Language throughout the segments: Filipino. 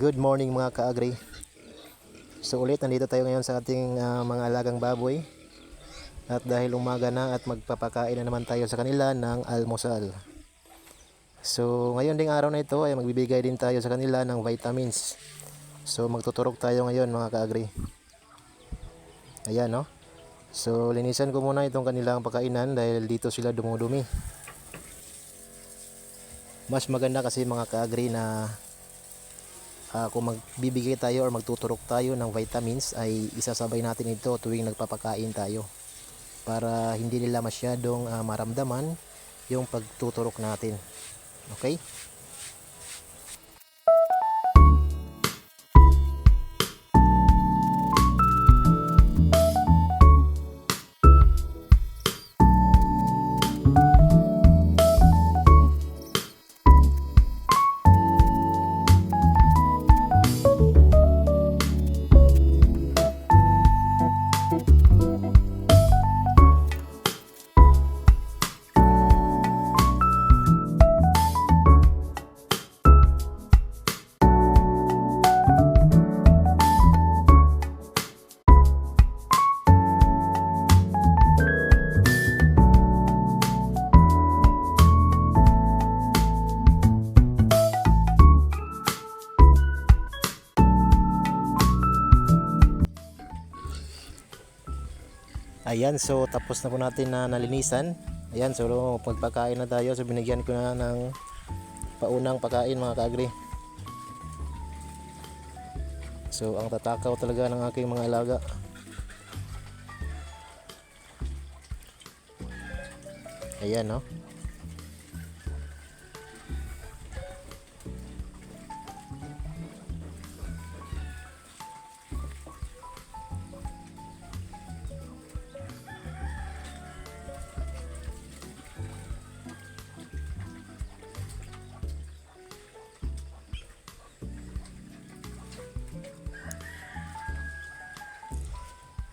Good morning mga kaagri. So ulit nandito tayo ngayon sa ating ah, mga alagang baboy. At dahil umaga na at magpapakain na naman tayo sa kanila ng almusal. So ngayon ding araw na ito ay magbibigay din tayo sa kanila ng vitamins. So magtuturok tayo ngayon mga kaagri. Ayan no. So linisan ko muna itong kanilang pakainan dahil dito sila dumudumi. Mas maganda kasi mga kaagri na ah, kung magbibigay tayo or magtuturok tayo ng vitamins ay isasabay natin ito tuwing nagpapakain tayo para hindi nila masyadong ah, maramdaman yung pagtuturok natin. Okay? Ayan, so tapos na po natin na nalinisan. Ayan, so pagpakain na tayo. So binigyan ko na ng paunang pakain mga kaagri. So ang tatakaw talaga ng aking mga alaga. Ayan, no?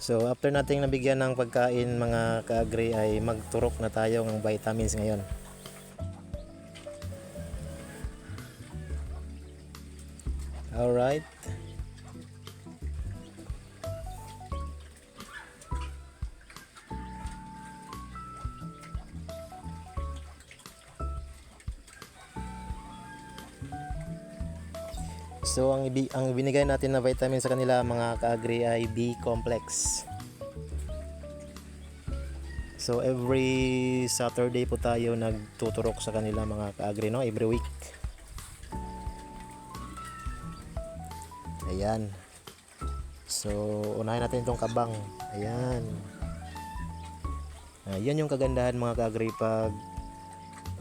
So after nating nabigyan ng pagkain mga kaagri ay magturok na tayo ng vitamins ngayon. Alright. So ang, ibi- ang binigay natin na vitamin sa kanila mga kaagri ay B complex. So every Saturday po tayo nagtuturok sa kanila mga kaagri no every week. Ayan. So unahin natin itong kabang. Ayan. Ayan yung kagandahan mga kaagri pag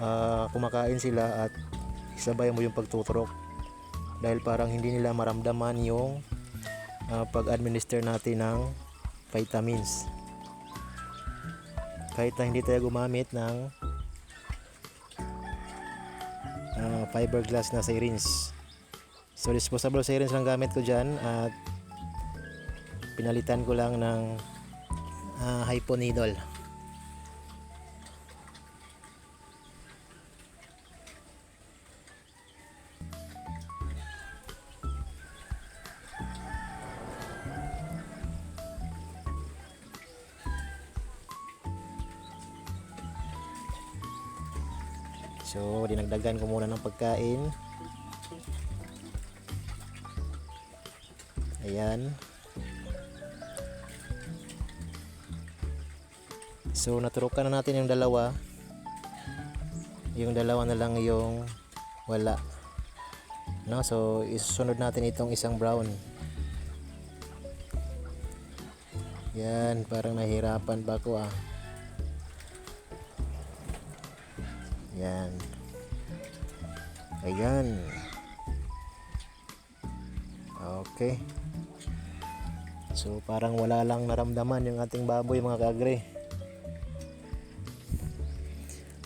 ah, kumakain sila at isabay mo yung pagtuturok dahil parang hindi nila maramdaman yung ah, pag-administer natin ng vitamins. Kahit na hindi tayo gumamit ng ah, fiberglass na syringe so disposable syringe lang gamit ko dyan at pinalitan ko lang ng uh, hypo needle So, dinagdagan ko muna ng pagkain. Ayan. So, naturukan na natin yung dalawa. Yung dalawa na lang yung wala. No? So, isusunod natin itong isang brown. Yan, parang nahirapan pa ako ah. Yan. Ayan. Okay. So parang wala lang naramdaman yung ating baboy mga kagre.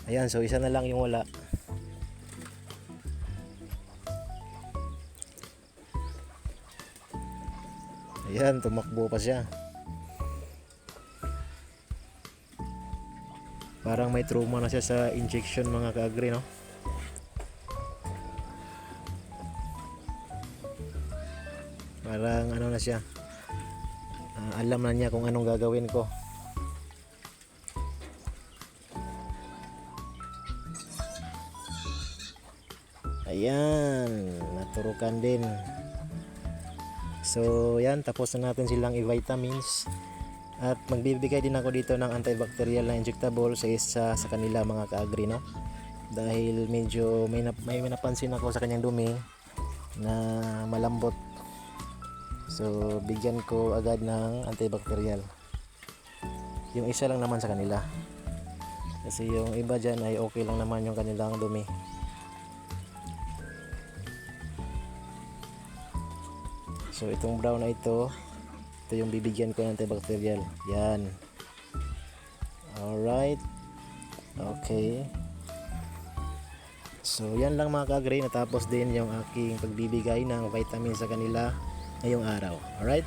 Ayan, so isa na lang yung wala. Ayan, tumakbo pa siya. Parang may trauma na siya sa injection mga kaagri, no? Parang ano na siya. Ah, alam na niya kung anong gagawin ko. Ayan, naturukan din. So, yan, tapos na natin silang i-vitamins. At magbibigay din ako dito ng antibacterial na injectable sa isa sa kanila mga kaagri, no? Dahil medyo may, nap- may napansin ako sa kanyang dumi na malambot. So, bigyan ko agad ng antibacterial. Yung isa lang naman sa kanila. Kasi yung iba dyan ay okay lang naman yung kanilang dumi. So itong brown na ito, ito yung bibigyan ko ng antibacterial. Yan. Alright. Okay. So yan lang mga kagre, natapos din yung aking pagbibigay ng vitamin sa kanila ngayong araw. Alright?